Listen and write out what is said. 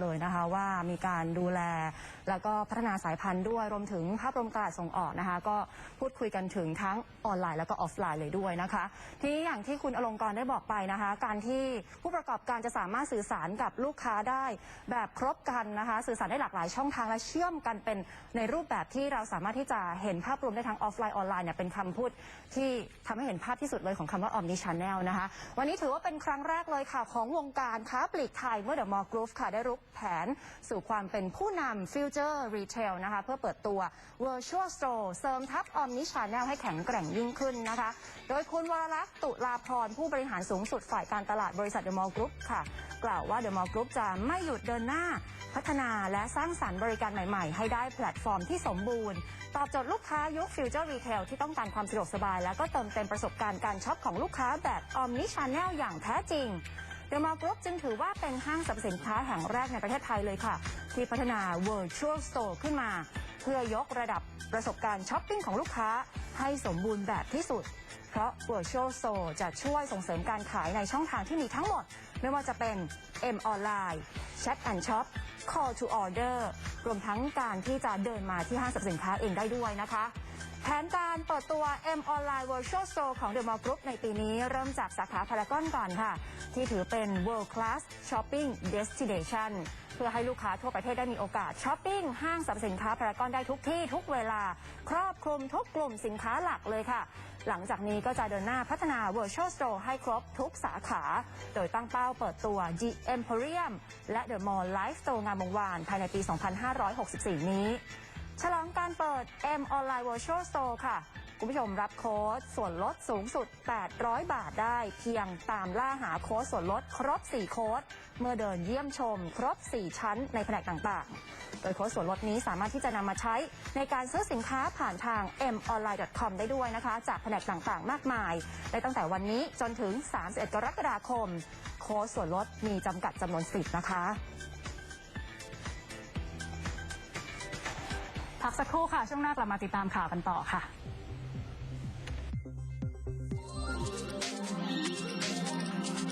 เลยนะคะว่ามีการดูแล แล้วก็พัฒนาสายพันธุ์ด้วยรวมถึงภาพรวมตลาดส่งออกนะคะ ก็พูดคุยกันถึงทั้งออนไลน์แล้วก็ออฟไลน์เลยด้วยนะคะ ทีนี้อย่างที่คุณอลงกรได้บอกไปนะคะ การที่ผู้ประกอบการจะสามารถสื่อสารกับลูกค้าได้แบบครบกันนะคะ สื่อสารได้หลากหลายช่องทางและเชื่อมกันเป็นในรูปแบบที่เราสามารถที่จะเห็นภาพรวมได้ทั้งออฟไลน์ออนไลน์เนี่ยเป็นคำพูดที่ทำให้เห็นภาพที่สุดเลยของคำว่า Omni Channel นะคะ วันนี้ถือว่าเป็นครั้งแรกเลยค่ะของวงการค้าปลีกไทยเมื่อ The Mall Group ค่ะได้รุกแผนสู่ความเป็นผู้นำ Future Retail นะคะเพื่อเปิดตัว Virtual Store เสริมทัพ Omni Channel ให้แข็งแกร่งยิ่งขึ้นนะคะ โดยคุณวรลักษ์ตุลาพรผู้บริหารสูงสุดฝ่ายการตลาดบริษัท The Mall Group ค่ะ กล่าวว่า The Mall Group จะไม่หยุดเดินหน้าพัฒนาและสร้างสรรค์บริการใหม่ๆ ให้ได้แพลตฟอร์มที่สมบูรณ์ ตอบโจทย์ลูกค้ายุค Future Retail ที่ต้องการความสะดวกสบาย และก็เติมเต็มประสบการณ์การช็อปของลูกค้าแบบ Omni Channel อย่างแท้จริง The Mall Group จึงถือว่าเป็นห้างสรรพสินค้าแห่งแรกในประเทศไทยเลยค่ะ ที่พัฒนา Virtual Store ขึ้นมา เพื่อยกระดับประสบการณ์ช้อปปิ้งของลูกค้า ให้สมบูรณ์แบบที่สุด เพราะ Virtual Store จะช่วยส่งเสริมการขายในช่องทางที่มีทั้งหมด ไม่ว่าจะเป็น M ออนไลน์ Chat and Shop Call to Order รวมทั้งการที่จะเดินมาที่ห้างสรรพสินค้าเองได้ด้วยนะคะ แผนการเปิดตัว M Online Virtual Store ของ The Mall Group ในปีนี้เริ่มจากสาขาพารากอนก่อนค่ะ ที่ถือเป็น World Class Shopping Destination เพื่อให้ลูกค้าทั่วประเทศได้มีโอกาสช้อปปิ้งห้างสรรพสินค้าพารากอนได้ทุกที่ทุกเวลา ครอบคลุมทุกกลุ่มสินค้าหลักเลยค่ะ หลังจากนี้ก็จะเดินหน้าพัฒนา Virtual Store ให้ครบทุกสาขา โดยตั้งเป้าเปิดตัว The Emporium และ The Mall Life Store งามวงวานภายในปี 2564 นี้ ฉลองการเปิด M Online Virtual Store ค่ะ คุณผู้ชมรับโค้ดส่วนลดสูงสุด 800 บาทได้ เพียงตามล่าหาโค้ดส่วนลดครบ 4 โค้ด เมื่อเดินเยี่ยมชม ครบ 4 ชั้นในแผนกต่างๆ โดยโค้ดส่วนลดนี้สามารถที่จะนำมาใช้ในการซื้อสินค้าผ่านทาง monline.com ได้ด้วยนะคะ จากแผนกต่างๆ มากมายได้ตั้งแต่วันนี้จนถึง 31 กรกฎาคม โค้ดส่วนลดมีจำกัดจำนวนสิทธิ์นะคะ พักสักครู่ค่ะ ช่วงหน้ากลับมาติดตามข่าวกันต่อค่ะ